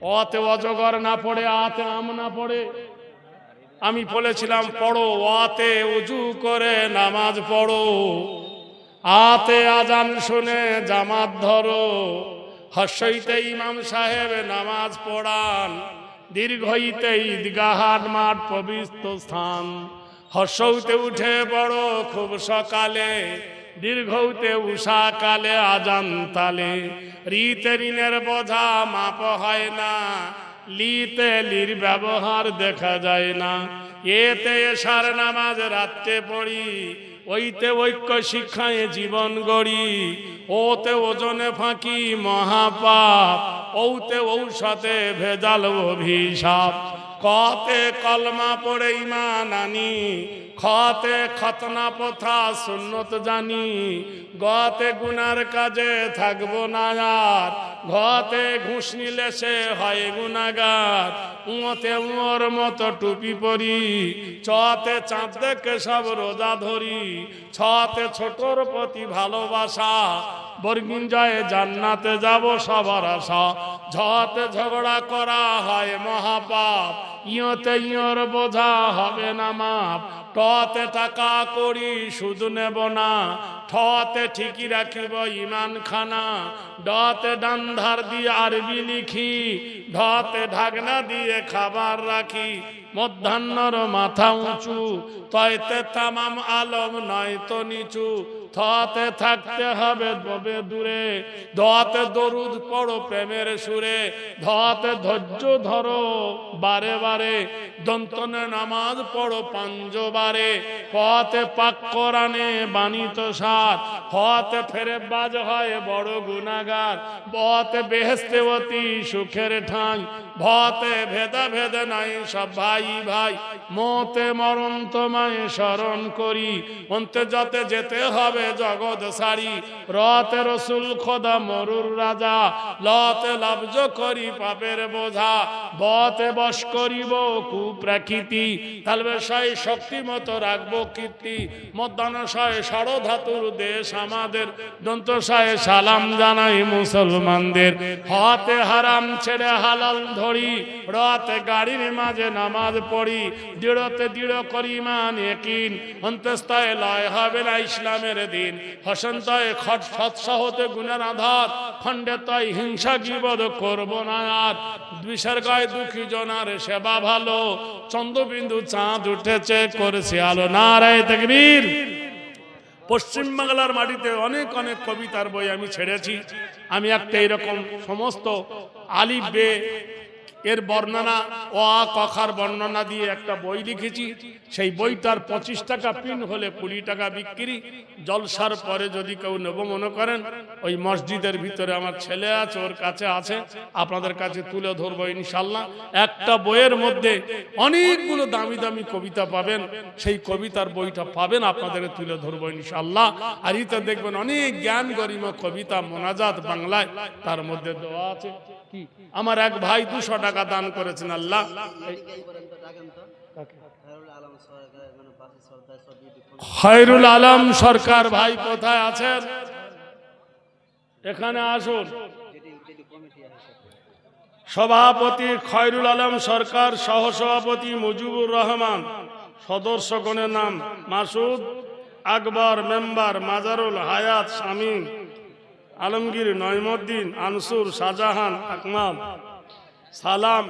অতে অজগর না পড়ে, আতে আম না পড়ে। আমি বলেছিলাম, পড়ো ওয়াতে উজু করে নামাজ পড়ো। আতে আজান শুনে জামাত ধরো। হর্ষইতে ইমাম সাহেব নামাজ পড়ান। দীর্ঘইতে ঈদগাহাট মাঠ পবিত্র স্থান। হর্ষৌতে উঠে পড়ো খুব সকালে। দীর্ঘতে উষা কালে আজান তালে। রীতে ঋণের বোঝা মাপ হয় না। লিতে লির ব্যবহার দেখা যায় না। এতে এসার নামাজ রাত্রে পড়ি। ওইতে ঐক্য শিক্ষায় জীবন গড়ি। ওতে ওজনে ফাঁকি মহাপাপ। ওতে ঔষধে ভেজাল অভিশাপ। কতে কলমা পড়ে ইমান আনি, খতে খতনা পথা সুন্নত জানি, গতে গুনার কাজে থাকব না আর ঘতে ঘুষ নিলে সে হয় গুনাগার উঁতে উঁর মতো টুপি পরি। চতে চাঁদ দেখে সব রোজা ধরি। ছতে ছোটর প্রতি ভালোবাসা। বর্গিন জান্নাতে যাব সবার আশা। ঝতে ঝগড়া করা হয় মহাপাপ। ইয়তে ইয়র বোঝা হবে না মাপ। টতে টাকা করি শুধু নেব না। ঠতে ঠিকই রাখিব ইমান খানা ডতে ডান্ধার দিয়ে আরবি লিখি ঢতে ঢাকনা দিয়ে খাবার রাখি, মধ্যাহ্নর মাথা উঁচু, তয়তে তামাম আলম নয় তো নিচু থতে থাকতে হবে তবে দূরে। ধতে দরুদ পড়ো প্রেমের সুরে। ধতে ধৈর্য ধরো বারে বারে। দন্তনে নামাজ পড়ো পাঞ্জবারে পথে পাক কোরআনে বাণিত সার। হতে ফেরে বাজ হয় বড় গুনাগার। বতে বেহেস্তে অতি সুখের ঠাঁই। ভতে ভেদা ভেদ নাই সব ভাই ভাই। মতে মরণ তোমায় স্মরণ করি। অন্তে যতে যেতে হবে জগৎ সারি। রতে রসুল খোদা মরুর রাজা। লতে লাভজ করি পাপের বোঝা। বতে বস করিব কুপ্রাকৃতি। তালবে সাই শক্তি মতো রাখব কীর্তি। মধ্যাহ্নশয় ষড়ধাতুর দেশ আমাদের। দন্তশয়ে সালাম জানাই মুসলমানদের। হাতে হারাম ছেড়ে হালাল ধরি। রাতে গাড়ির মাঝে নামাজ পড়ি। দৃঢ়তে দৃঢ় করি মান একিন অন্তস্তয় লয় হবে না ইসলামের দিন। হসন্তয় খট সৎসাহতে গুণের আধার, খণ্ডে তয় হিংসা গিবদ করব না আর। বিষের গায়ে দুঃখী জনার সেবা ভালো, চন্দ্রবিন্দু চাঁদ উঠেছে, করেছে আলো। নারায় তকবীর। পশ্চিমবাংলার মাটিতে অনেক অনেক কবিতার বই আমি ছেড়েছি। আমি একটা এরকম সমস্ত আলিফ বে এর বর্ণনা আ কখার বর্ণনা দিয়ে একটা বই লিখেছি। সেই বইটার পঁচিশ টাকা পিন হলে কুড়ি টাকা বিক্রি। জলসার পরে যদি কেউ নেব মনে করেন ওই মসজিদের ভিতরে আমার ছেলে আছে ওর কাছে আছে আপনাদের কাছে তুলে ধরবো ইনশাল্লাহ একটা বইয়ের মধ্যে অনেকগুলো দামি দামি কবিতা পাবেন সেই কবিতার বইটা পাবেন আপনাদের তুলে ধরবো ইনশাল্লাহ আর ইতে দেখবেন অনেক জ্ঞান গরিমা কবিতা মোনাজাত বাংলায় তার মধ্যে দেওয়া আছে। কি? আমার এক ভাই দুশো টাকা দান করেছেন আল্লাহ। খয়রুল আলম সরকার ভাই কোথায় আছেন? এখানে আসুন। সভাপতি খয়রুল আলম সরকার সহ সভাপতি মুজিবুর রহমান সদস্যগণের নাম মাসুদ আকবর মেম্বার মাজারুল হায়াত শামীম আলমগীর নয়মুদ্দিন আনসুর শাহজাহান আকমাল সালাম